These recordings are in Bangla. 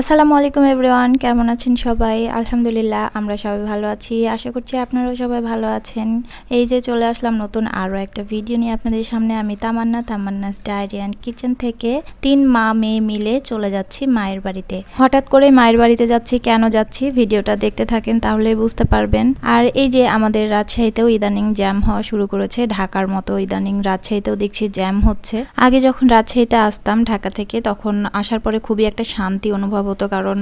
আসসালামু আলাইকুম এভরিওয়ান, কেমন আছেন সবাই? আলহামদুলিল্লাহ, আমরা সবাই ভালো আছি। আশা করছি আপনারাও সবাই ভালো আছেন। এই যে চলে আসলাম নতুন আরও একটা ভিডিও নিয়ে আপনাদের সামনে। আমি Tamanna, Tamanna's diary and kitchen থেকে তিন মা মেয়ে মিলে চলে যাচ্ছি মায়ের বাড়িতে। হঠাৎ করে মায়ের বাড়িতে যাচ্ছি, কেন যাচ্ছি ভিডিওটা দেখতে থাকেন তাহলে বুঝতে পারবেন। আর এই যে আমাদের রাজশাহীতেও ইদানিং জ্যাম হওয়া শুরু করেছে, ঢাকার মতো ইদানিং রাজশাহীতেও দেখছি জ্যাম হচ্ছে। আগে যখন রাজশাহীতে আসতাম ঢাকা থেকে, তখন আসার পরে খুবই একটা শান্তি অনুভব হতো, কারণ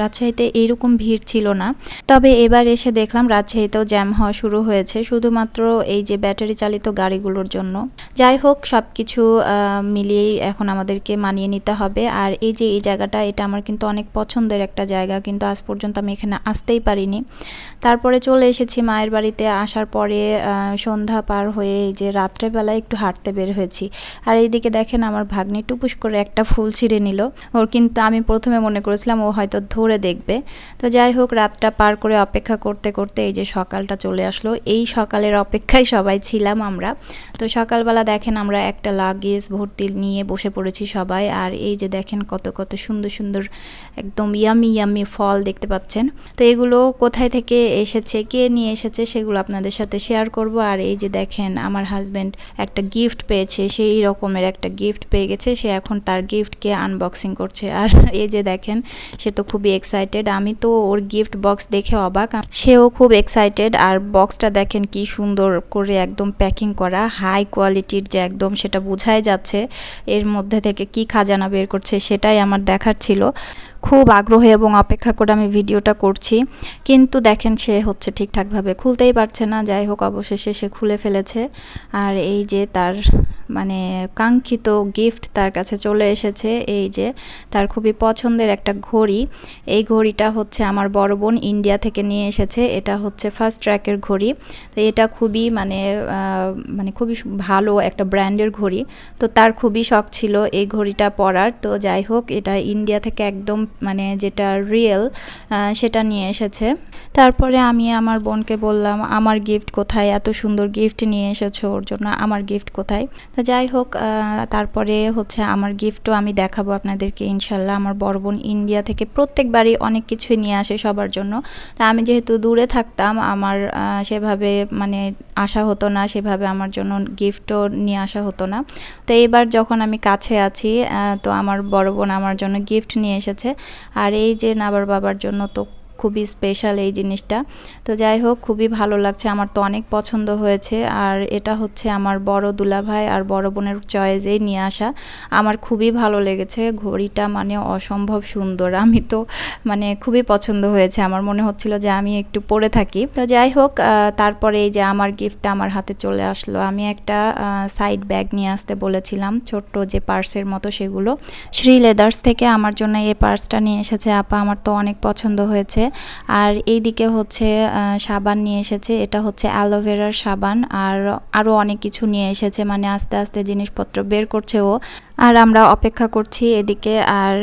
রাজশাহীতে এইরকম ভিড় ছিল না। তবে এবার এসে দেখলাম রাজশাহীতেও জ্যাম হওয়া শুরু হয়েছে, শুধুমাত্র এই যে ব্যাটারি চালিত গাড়িগুলোর জন্য। যাই হোক সব কিছু মিলিয়েই এখন আমাদেরকে মানিয়ে নিতে হবে। আর এই যে এই জায়গাটা, এটা আমার কিন্তু অনেক পছন্দের একটা জায়গা, কিন্তু আজ পর্যন্ত আমি এখানে আসতেই পারিনি। তারপরে চলে এসেছি মায়ের বাড়িতে, আসার পরে সন্ধ্যা পার হয়ে এই যে রাত্রেবেলায় একটু হাঁটতে বের হয়েছি। আর এইদিকে দেখেন আমার ভাগ্নি টুপুস করে একটা ফুল ছিঁড়ে নিল। ওর কিন্তু আমি প্রথমে মনে করেছিলাম ও হয়তো ধরে দেখবে। তো যাই হোক, রাতটা পার করে অপেক্ষা করতে করতে এই যে সকালটা চলে আসলো। এই সকালের অপেক্ষায় সবাই ছিলাম আমরা। তো সকালবেলা দেখেন আমরা একটা লাগেজ ভর্তি নিয়ে বসে পড়েছি সবাই। আর এই যে দেখেন কত কত সুন্দর সুন্দর একদম ইয়ামি ইয়ামি ফল দেখতে পাচ্ছেন। তো এগুলো কোথায় থেকে এসেছে, কে নিয়ে এসেছে সেগুলো আপনাদের সাথে শেয়ার করব। আর এই যে দেখেন আমার হাজব্যান্ড একটা গিফট পেয়েছে, সেই রকমের একটা গিফট পেয়ে গেছে। সে এখন তার গিফটকে আনবক্সিং করছে। আর এই যে দেখেন, সে তো খুবই এক্সাইটেড আমি তো ওর গিফট বক্স দেখে অবাক। সেও খুব এক্সাইটেড আর বক্সটা দেখেন কি সুন্দর করে একদম প্যাকিং করা। হাই কোয়ালিটির যে একদম সেটা বোঝাই যাচ্ছে। এর মধ্যে থেকে কি খাজানা বের করছে সেটাই আমার দেখার ছিল। খুব আগ্রহে এবং অপেক্ষা করে আমি ভিডিওটা করছি। কিন্তু দেখেন সে হচ্ছে ঠিকঠাকভাবে খুলতেই পারছে না। যাই হোক, অবশেষে সে খুলে ফেলেছে। আর এই যে তার মানে কাঙ্ক্ষিত গিফট তার কাছে চলে এসেছে। এই যে তার খুবই পছন্দের একটা ঘড়ি। এই ঘড়িটা হচ্ছে আমার বড় বোন ইন্ডিয়া থেকে নিয়ে এসেছে। এটা হচ্ছে ফার্স্ট ট্র্যাকের ঘড়ি। তো এটা খুবই মানে মানে খুবই ভালো একটা ব্র্যান্ডের ঘড়ি। তো তার খুবই শখ ছিল এই ঘড়িটা পরার। তো যাই হোক, এটা ইন্ডিয়া থেকে একদম মানে যেটা রিয়েল সেটা নিয়ে এসেছে। তারপরে আমি আমার বোনকে বললাম, আমার গিফট কোথায়? এত সুন্দর গিফট নিয়ে এসেছ ওর জন্য, আমার গিফট কোথায়? তা যাই হোক তারপরে হচ্ছে আমার গিফটও আমি দেখাবো আপনাদেরকে ইনশাল্লাহ। আমার বড় বোন ইন্ডিয়া থেকে প্রত্যেকবারই অনেক কিছুই নিয়ে আসে সবার জন্য। তা আমি যেহেতু দূরে থাকতাম, আমার সেভাবে মানে আসা হতো না, সেভাবে আমার জন্য গিফটও নিয়ে আসা হতো না। তো এইবার যখন আমি কাছে আছি তো আমার বড় বোন আমার জন্য গিফট নিয়ে এসেছে। আর এই যে নাবার বাবার জন্য তো খুবই স্পেশাল এই জিনিসটা। তো যাই হোক, খুবই ভালো লাগছে। আমার তো অনেক পছন্দ হয়েছে। আর এটা হচ্ছে আমার বড় দুলাভাই আর বড় বোনের চয়েসেই নিয়ে আসা। আমার খুবই ভালো লেগেছে। ঘড়িটা মানে অসম্ভব সুন্দর। আমি তো মানে খুবই পছন্দ হয়েছে। আমার মনে হচ্ছিল যে আমি একটু পরে থাকি। তো যাই হোক তারপরে এই যে আমার গিফটটা আমার হাতে চলে আসলো। আমি একটা সাইড ব্যাগ নিয়ে আসতে বলেছিলাম। ছোট্ট যে পার্সের মতো সেগুলো। শ্রী লেদার্স থেকে আমার জন্য এই পার্সটা নিয়ে এসেছে। আপা, আমার তো অনেক পছন্দ হয়েছে। আর এইদিকে হচ্ছে সাবান নিয়ে এসেছে। এটা হচ্ছে অ্যালোভেরার সাবান আর আরও অনেক কিছু নিয়ে এসেছে। মানে আস্তে আস্তে জিনিসপত্র বের করছে ও। আর আমরা অপেক্ষা করছি এদিকে। আর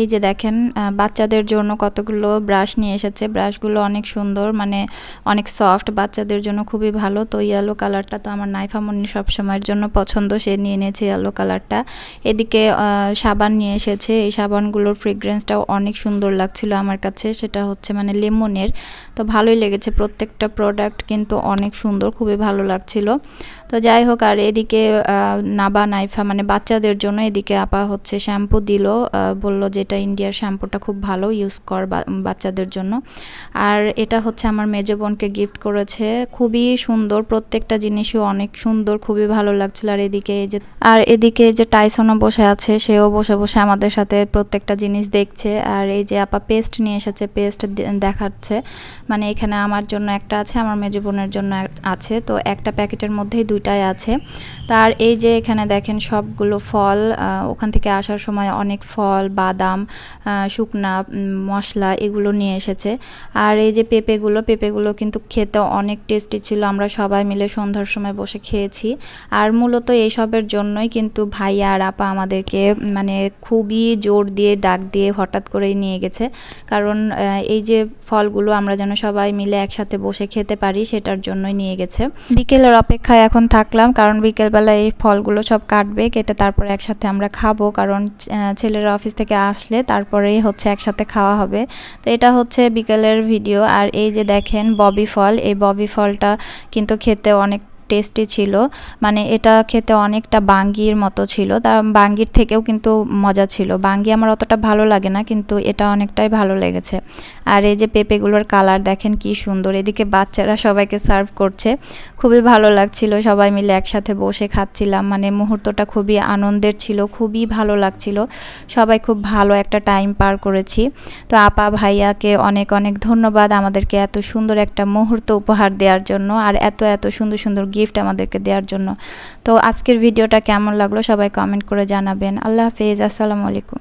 এই যে দেখেন বাচ্চাদের জন্য কতগুলো ব্রাশ নিয়ে এসেছে। ব্রাশগুলো অনেক সুন্দর মানে অনেক সফট। বাচ্চাদের জন্য খুবই ভালো। তো ইয়েলো কালারটা তো আমার নাইফা নাইফামনি সবসময়ের জন্য পছন্দ। সে নিয়ে নিয়েছে ইয়েলো কালারটা এদিকে সাবান নিয়ে এসেছে। এই সাবানগুলোর ফ্রেগ্রেন্সটাও অনেক সুন্দর লাগছিল আমার কাছে। সেটা হচ্ছে মানে লেমনের তো ভালোই লেগেছে। প্রত্যেকটা প্রোডাক্ট কিন্তু অনেক সুন্দর খুবই ভালো লাগছিল। তো যাই হোক, আর এদিকে নাবা, নাইফা মানে বাচ্চাদের জন্য এদিকে আপা হচ্ছে শ্যাম্পু দিল বলল যে এটা ইন্ডিয়ার শ্যাম্পুটা খুব ভালো ইউজ কর বাচ্চাদের জন্য। আর এটা হচ্ছে আমার মেজো বোনকে গিফট করেছে, খুবই সুন্দর, প্রত্যেকটা জিনিসই অনেক সুন্দর, খুবই ভালো লাগছিল। আর এদিকে এই যে, আর এদিকে যে টাইসনও বসে আছে, সেও বসে বসে আমাদের সাথে প্রত্যেকটা জিনিস দেখছে। আর এই যে আপা পেস্ট নিয়ে এসেছে পেস্ট দেখাচ্ছে। মানে এখানে আমার জন্য একটা আছে, আমার মেজো বোনের জন্য আছে। তো একটা প্যাকেটের মধ্যেই দুইটাই আছে। তার এই যে এখানে দেখেন সবগুলো ফল ওখান থেকে আসার সময় অনেক ফল, বাদাম শুকনা মশলা এগুলো নিয়ে এসেছে। আর এই যে পেঁপেগুলো পেঁপেগুলো কিন্তু খেতে অনেক টেস্টি ছিল, আমরা সবাই মিলে সন্ধ্যার সময় বসে খেয়েছি। আর মূলত এইসবের জন্যই কিন্তু ভাইয়া আর আপা আমাদেরকে মানে খুবই জোর দিয়ে, ডাক দিয়ে হঠাৎ করেই নিয়ে গেছে। কারণ এই যে ফলগুলো আমরা যেন সবাই মিলে একসাথে বসে খেতে পারি, সেটার জন্যই নিয়ে গেছে। বিকেলের অপেক্ষায় এখন থাকলাম, কারণ বিকেলবেলা এই ফলগুলো সব কাটবে, কেটে তারপরে একসাথে আমরা খাব, কারণ ছেলেরা অফিস থেকে আসলে তারপরেই হচ্ছে একসাথে খাওয়া হবে। তো এটা হচ্ছে বিকেলের ভিডিও। আর এই যে দেখেন ববি ফল, এই ববি ফলটা কিন্তু খেতে অনেক টেস্টি ছিল। মানে এটা খেতে অনেকটা বাঙ্গির মতো ছিল। তা বাঙ্গির থেকেও কিন্তু মজা ছিল। বাঙ্গি আমার অতটা ভালো লাগে না, কিন্তু এটা অনেকটাই ভালো লেগেছে। আর এই যে পেঁপেগুলোর কালার দেখেন কি সুন্দর। এদিকে বাচ্চারা সবাইকে সার্ভ করছে। খুবই ভালো লাগছিল। সবাই মিলে একসাথে বসে খাচ্ছিলাম। মানে মুহূর্তটা খুবই আনন্দের ছিল, খুবই ভালো লাগছিল। সবাই খুব ভালো একটা টাইম পার করেছি। তো আপা ভাইয়াকে অনেক অনেক ধন্যবাদ আমাদেরকে এত সুন্দর একটা মুহূর্ত উপহার দেওয়ার জন্য। আর এত এত সুন্দর সুন্দর গিফট আমাদেরকে দেওয়ার জন্য। তো আজকের ভিডিওটা কেমন লাগল সবাই কমেন্ট করে জানাবেন। আল্লাহ হাফেজ, আসসালামু আলাইকুম।